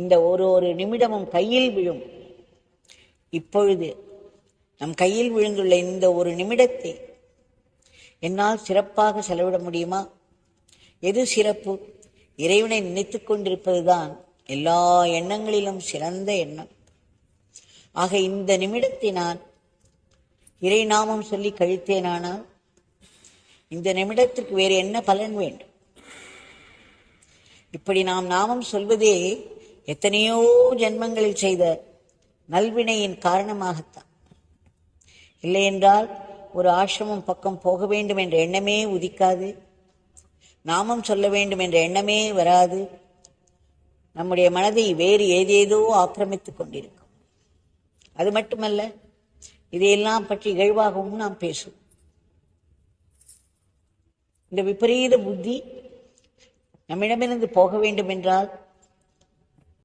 இந்த ஒரு ஒரு நிமிடமும் கையில் விழும். இப்பொழுது நம் கையில் விழுந்துள்ள இந்த ஒரு நிமிடத்தை என்னால் சிறப்பாக செலவிட முடியுமா? எது சிறப்பு? இறைவனை நினைத்து கொண்டிருப்பதுதான் எல்லா எண்ணங்களிலும் சிறந்த எண்ணம். ஆக இந்த நிமிடத்தை நான் இறை நாமம் சொல்லி கழித்தேனானால் இந்த நிமிடத்திற்கு வேறு என்ன பலன் வேண்டும்? இப்படி நாம் நாமம் சொல்வதே எத்தனையோ ஜென்மங்களில் செய்த நல்வினையின் காரணமாகத்தான். இல்லையென்றால் ஒரு ஆசிரமம் பக்கம் போக வேண்டும் என்ற எண்ணமே உதிக்காது. நாமம் சொல்ல வேண்டும் என்ற எண்ணமே வராது. நம்முடைய மனதை வேறு ஏதேதோ ஆக்கிரமித்துக் கொண்டிருக்கும். அது மட்டுமல்ல இதையெல்லாம் பற்றி இகழ்வாகவும் நாம் பேசுவோம். இந்த விபரீத புத்தி நம்மிடமிருந்து போக வேண்டும் என்றால்